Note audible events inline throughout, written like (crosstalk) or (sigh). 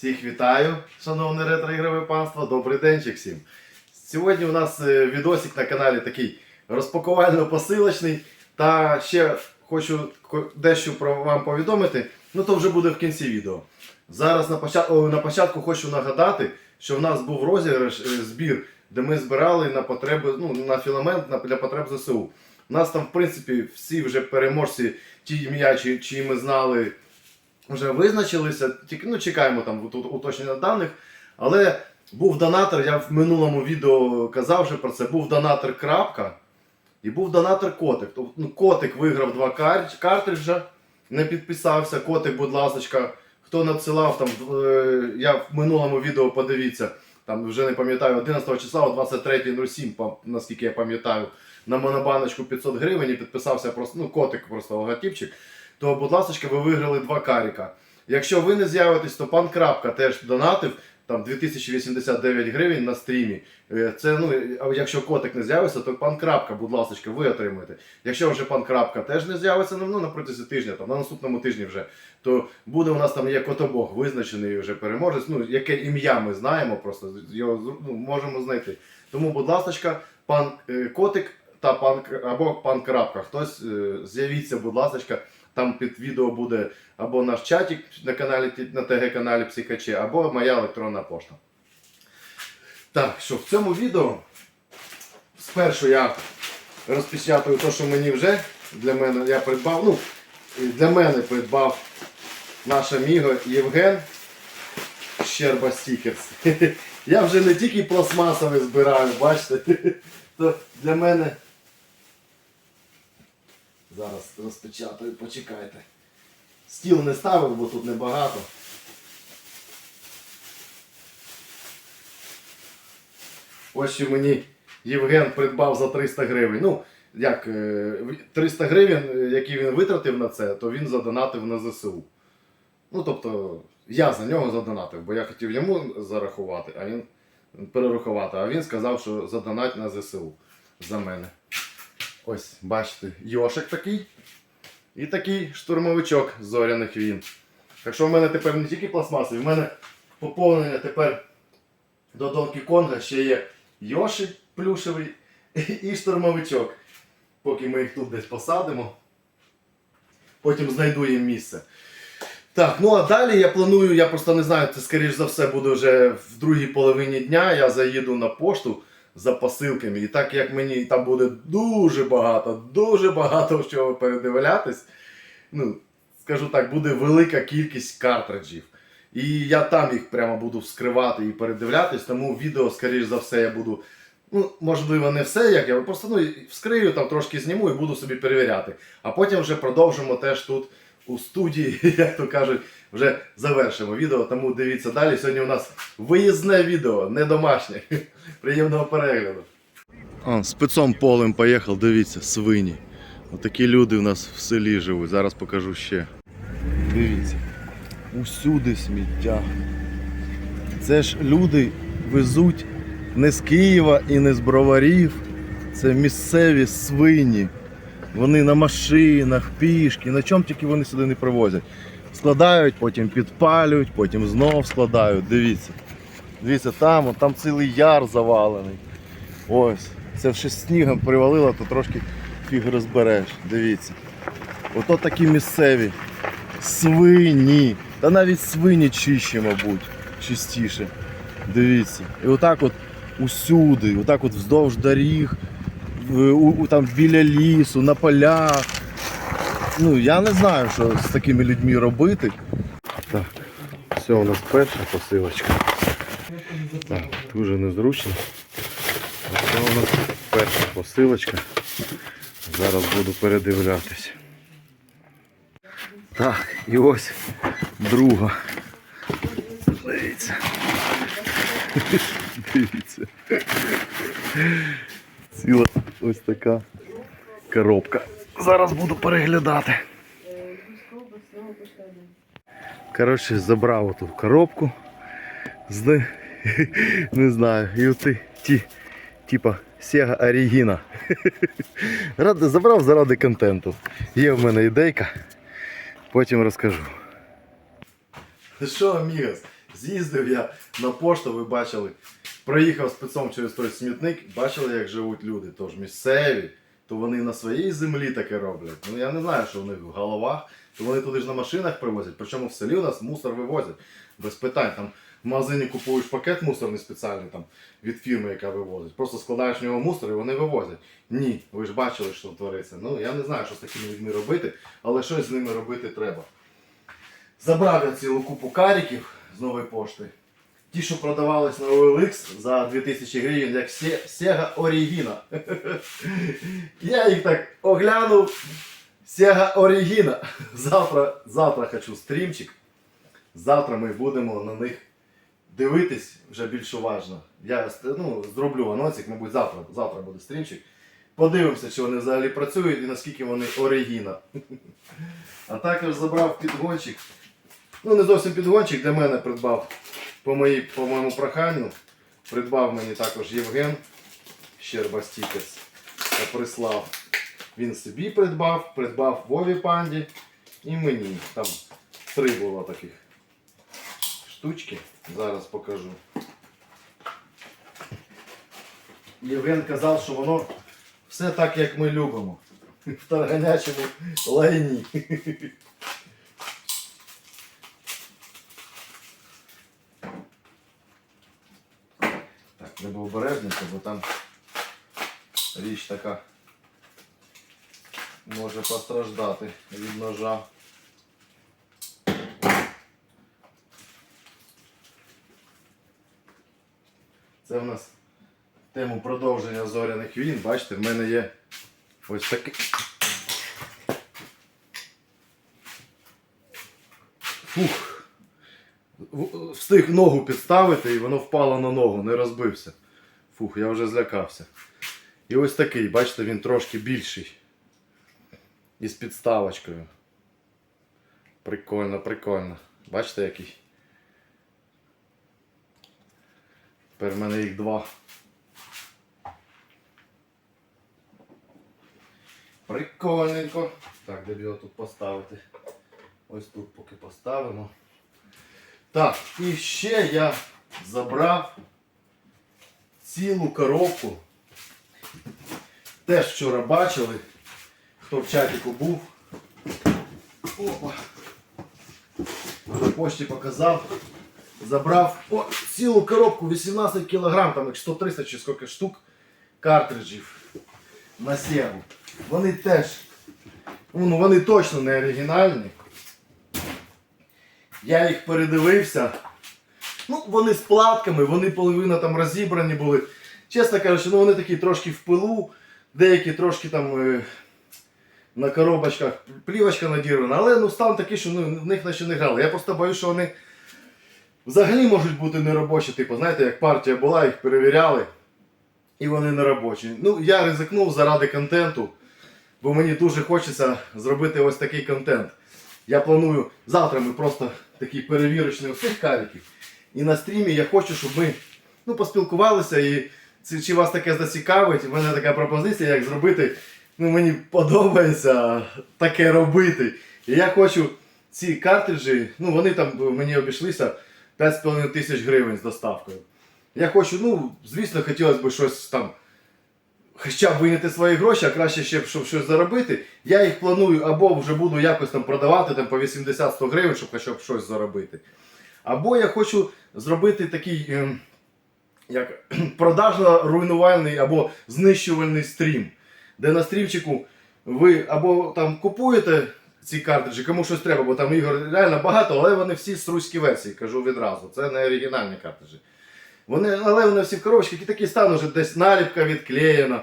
Всіх вітаю, шановне ретро-ігрове панство. Добрий денчик всім. Сьогодні у нас е, відосик на каналі такий розпакувально-посилочний. Та ще хочу дещо про вам повідомити. Ну то вже буде в кінці відео. Зараз на початку, на початку хочу нагадати, що в нас був розіграш е, збір, де ми збирали на потреби, ну, на філамент на, для потреб ЗСУ. У нас там, в принципі, всі вже переможці, ті ім'я, чиї ми знали, вже визначилися. Тільки ну, чекаємо там уточнення даних. Але був донатор, я в минулому відео казав вже про це. Був донатор крапка і був донатор котик. Тобто, ну, котик виграв два кар- картриджа, не підписався. Котик, будь ласка, хто надсилав там, е, я в минулому відео подивіться. Там вже не пам'ятаю, 11 числа о 23.07, наскільки я пам'ятаю, на монобаночку 500 гривень і підписався просто, ну, котик просто логотипчик, то, будь ласка, ви виграли два каріка. Якщо ви не з'явитесь, то пан Крапка теж донатив там 2089 гривень на стрімі. Е, Це ну, якщо котик не з'явиться, то пан Крапка, будь ласка, ви отримаєте. Якщо вже пан Крапка теж не з'явиться, ну, на протязі тижня, там, на наступному тижні вже, то буде у нас там є котобог визначений вже переможець. Ну, яке ім'я ми знаємо, просто його ну, можемо знайти. Тому, будь ласка, пан е, котик та пан або пан Крапка. Хтось е, з'явіться, будь ласка. Там під відео буде або наш чатик на каналі на ТГ-каналі Психаче, або моя електронна пошта. Так, що в цьому відео спершу я розпечатую те, що мені вже для мене я придбав. Ну, для мене придбав наш аміго Євген Щерба Стікерс. (laughs) Я вже не тільки пластмасовий збираю, бачите. (laughs) То для мене. Зараз розпечатаю, почекайте. Стіл не ставив, бо тут небагато. Ось що мені Євген придбав за 300 гривень. Ну, як е, 300 гривень, е, які він витратив на це, то він задонатив на ЗСУ. Ну, тобто, я за нього задонатив, бо я хотів йому зарахувати, а він перерахувати, а він сказав, що задонать на ЗСУ за мене. Ось, бачите, Йошик такий. І такий штурмовичок зоряних війн. Так що в мене тепер не тільки пластмасові, в мене поповнення тепер до Донкі Конга ще є Йоши плюшевий (laughs) і штурмовичок. Поки ми їх тут десь посадимо. Потім знайду їм місце. Так, ну а далі я планую, я просто не знаю, це скоріш за все буде вже в другій половині дня. Я заїду на пошту за посилками. І так як мені там буде дуже багато, дуже багато чого передивлятись, ну, скажу так, буде велика кількість картриджів. І я там їх прямо буду вскривати і передивлятись, тому відео, скоріш за все, я буду. Ну, можливо, не все, як я просто ну, вскрию, там трошки зніму і буду собі перевіряти. А потім вже продовжимо теж тут у студії, (laughs) як то кажуть, вже завершимо відео. Тому дивіться далі. Сьогодні у нас виїзне відео, не домашнє. (laughs) Приємного перегляду. Он, спецом полем поїхав, дивіться, свині. Отакі люди у нас в селі живуть. Зараз покажу ще. Дивіться. Усюди сміття. Це ж люди везуть не з Києва і не з броварів. Це місцеві свині. Вони на машинах, пішки, на чому тільки вони сюди не привозять. Складають, потім підпалюють, потім знов складають. Дивіться. Дивіться, там, там цілий яр завалений. Ось. Це ще снігом привалило, то трошки фіг розбереш. Дивіться. Ото такі місцеві. Свині. Та навіть свині чище, мабуть, чистіше. Дивіться. І отак от усюди, отак от вздовж доріг, у, у- там біля лісу, на полях. Ну, я не знаю, що з такими людьми робити. Так, все, у нас перша посилочка. Так, дуже незручно. Це у нас перша посилочка. Зараз буду передивлятися. Так, і ось друга. Дивіться. (laughs) Дивіться. Ціла ось така коробка. Зараз буду переглядати. Коротше, забрав оту коробку. З, (laughs) не знаю, і оти ті, типа Sega Origina. (laughs) Ради, забрав заради контенту. Є в мене ідейка, потім розкажу. Що, Амігас? З'їздив я на пошту, ви бачили, проїхав спецом через той смітник, бачили, як живуть люди, тож місцеві, то вони на своїй землі таке роблять. Ну я не знаю, що в них в головах, то вони туди ж на машинах привозять. Причому в селі у нас мусор вивозять. Без питань. Там в магазині купуєш пакет мусорний спеціальний там, від фірми, яка вивозить. Просто складаєш в нього мусор і вони вивозять. Ні, ви ж бачили, що твориться. Ну я не знаю, що з такими людьми робити, але щось з ними робити треба. Забрав я цілу купу каріків з нової пошти. Ті, що продавались на OLX за 2000 гривень, як Sega Origina. (laughs) Я їх так оглянув. Sega Origina. Завтра, завтра хочу стрімчик. Завтра ми будемо на них дивитись вже більш уважно. Я ну, зроблю анонсик, мабуть, завтра, завтра буде стрімчик. Подивимося, чи вони взагалі працюють і наскільки вони оригіна. (laughs) А також забрав підгончик. Ну, не зовсім підгончик, для мене придбав по, моїй, по моєму проханню. Придбав мені також Євген Щерба Стікерс та прислав. Він собі придбав, придбав Вові Панді і мені. Там три було таких штучки. Зараз покажу. Євген казав, що воно все так, як ми любимо. (laughs) В тарганячому лайні. (laughs) Так, треба обережніше, бо там річ така може постраждати від ножа. Це в нас тему продовження зоряних війн. Бачите, в мене є ось такий. Фух. Встиг ногу підставити і воно впало на ногу, не розбився. Фух, я вже злякався. І ось такий, бачите, він трошки більший. І з підставочкою. Прикольно, прикольно. Бачите який? Тепер в мене їх два. Прикольненько. Так, де б його тут поставити? Ось тут поки поставимо. Так, і ще я забрав цілу коробку. Теж вчора бачили, хто в чатіку був. Опа. На пошті показав. Забрав о, цілу коробку 18 кг, там їх 130 чи скільки штук картриджів на сігу. Вони теж, ну вони точно не оригінальні. Я їх передивився. Ну, вони з платками, вони половина там розібрані були. Чесно кажучи, ну вони такі трошки в пилу, деякі трошки там е, на коробочках плівочка надірвана, але ну стан такий, що ну, в них наче не грали. Я просто боюсь, що вони взагалі можуть бути неробочі. Типу, знаєте, як партія була, їх перевіряли, і вони не робочі. Ну, я ризикнув заради контенту, бо мені дуже хочеться зробити ось такий контент. Я планую, завтра ми просто такий перевірочний усіх каріків. І на стрімі я хочу, щоб ми ну, поспілкувалися і чи, чи вас таке зацікавить. У мене така пропозиція, як зробити. Ну, мені подобається таке робити. І я хочу ці картриджі, ну вони там мені обійшлися 5,5 тисяч гривень з доставкою. Я хочу, ну, звісно, хотілося б щось там. Хоча б виняти свої гроші, а краще ще, щоб щось заробити. Я їх планую або вже буду якось там продавати там, по 80-100 гривень, щоб хоча б щось заробити. Або я хочу зробити такий ем, як (clears throat) продажно-руйнувальний або знищувальний стрім, де на стрімчику ви або там купуєте ці картриджі, кому щось треба, бо там ігор реально багато, але вони всі з руські версії, кажу відразу. Це не оригінальні картриджі. Вони, але вони всі в коробочках і такий стан уже десь наліпка відклеєна.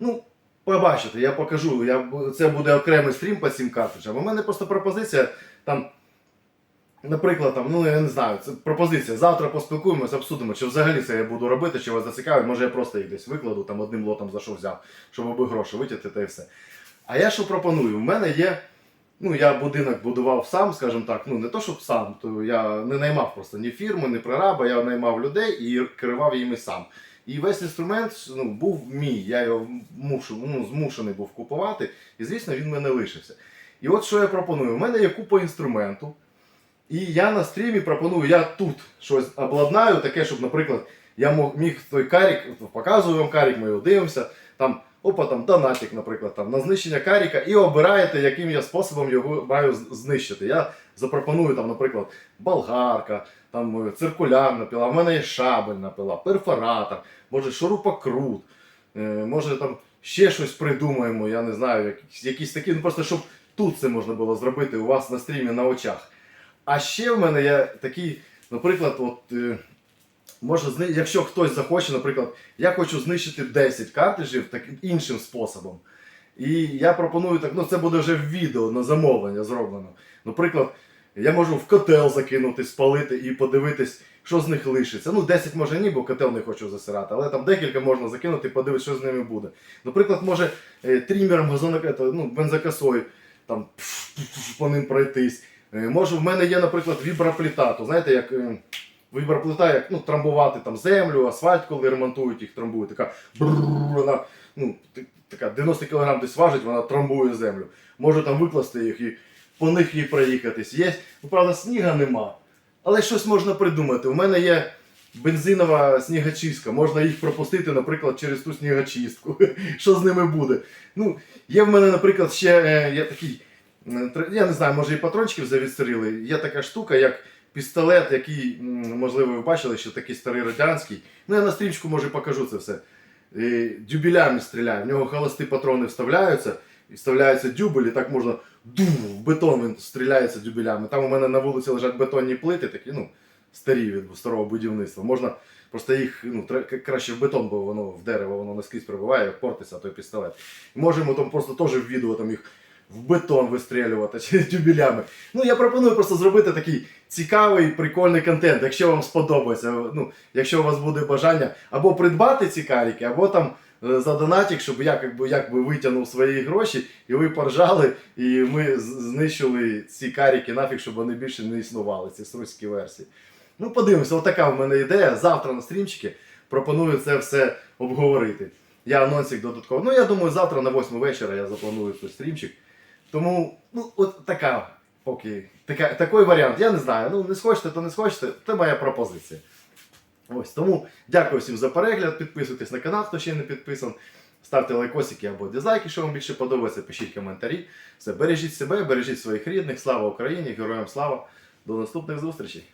Ну, побачите, я покажу. Я, це буде окремий стрім по цим картриджам. У мене просто пропозиція там. Наприклад, там, ну я не знаю, це пропозиція. Завтра поспілкуємося, обсудимо, чи взагалі це я буду робити, чи вас зацікавить. Може я просто їх десь викладу, там одним лотом за що взяв, щоб аби гроші витягти та і все. А я що пропоную? У мене є. Ну, я будинок будував сам, скажімо так, ну не то, щоб сам, то я не наймав просто ні фірми, ні прораба, я наймав людей і керував їми сам. І весь інструмент ну, був мій, я його мушу, ну, змушений був купувати, і звісно він мене лишився. І от що я пропоную: у мене є купа інструменту. І я на стрімі пропоную, я тут щось обладнаю, таке, щоб, наприклад, я міг той карік, показую вам карік, ми його дивимося, там, опа, там донатик, наприклад, там, на знищення каріка, і обираєте, яким я способом його маю знищити. Я запропоную, там, наприклад, болгарка, там, е, циркулярна пила, в мене є шабельна пила, перфоратор, може шурупокрут, е, може там ще щось придумаємо, я не знаю, якісь, якісь такі, ну просто щоб тут це можна було зробити у вас на стрімі на очах. А ще в мене є такий, наприклад, от. Е, Може, зни... якщо хтось захоче, наприклад, я хочу знищити 10 картриджів таким іншим способом. І я пропоную так, ну це буде вже в відео на замовлення зроблено. Наприклад, я можу в котел закинути, спалити і подивитись, що з них лишиться. Ну, 10 може ні, бо котел не хочу засирати, але там декілька можна закинути і подивитися, що з ними буде. Наприклад, може е, трімером газонок, ну, бензокосою там по ним пройтись. Е, Може, в мене є, наприклад, вібропліта, то знаєте, як. Віброплита, як ну, трамбувати там землю, асфальт, коли ремонтують, їх трамбують. Така вона ну, така 90 кг десь важить, вона трамбує землю. Можу там викласти їх і по них і проїхатись. Є, ну, правда, сніга нема. Але щось можна придумати. У мене є бензинова снігочистка. Можна їх пропустити, наприклад, через ту снігочистку. Що з ними буде? Ну, є в мене, наприклад, ще є такий. Я не знаю, може і патрончиків завідстріли. Є така штука, як пістолет, який, можливо, ви бачили, що такий старий радянський. Ну, я на стрімчику може покажу це все. Дюбелями стріляє. В нього холості патрони вставляються, і вставляється дюбель, і так можна ду, в бетон він стріляється дюбелями. Там у мене на вулиці лежать бетонні плити, такі, ну, старі від старого будівництва. Можна просто їх ну, краще в бетон, бо воно в дерево воно наскрізь прибуває, портиться той пістолет. Можемо там просто теж в відео там їх в бетон вистрілювати чи дюбелями. Ну, я пропоную просто зробити такий цікавий, прикольний контент, якщо вам сподобається. Ну, якщо у вас буде бажання або придбати ці каріки, або там е, за донатик, щоб я якби, якби витягнув свої гроші, і ви поржали, і ми знищили ці каріки нафіг, щоб вони більше не існували, ці струські версії. Ну, подивимося, отака в мене ідея. Завтра на стрімчики пропоную це все обговорити. Я анонсик додатково. Ну, я думаю, завтра на 8 вечора я запланую той стрімчик. Тому, ну, от така, поки, така, такий варіант. Я не знаю. Ну, не схочете, то не схочете, це моя пропозиція. Ось тому дякую всім за перегляд. Підписуйтесь на канал, хто ще не підписан. Ставте лайкосики або дизлайки, що вам більше подобається, пишіть коментарі. Все, бережіть себе, бережіть своїх рідних. Слава Україні, героям слава. До наступних зустрічей!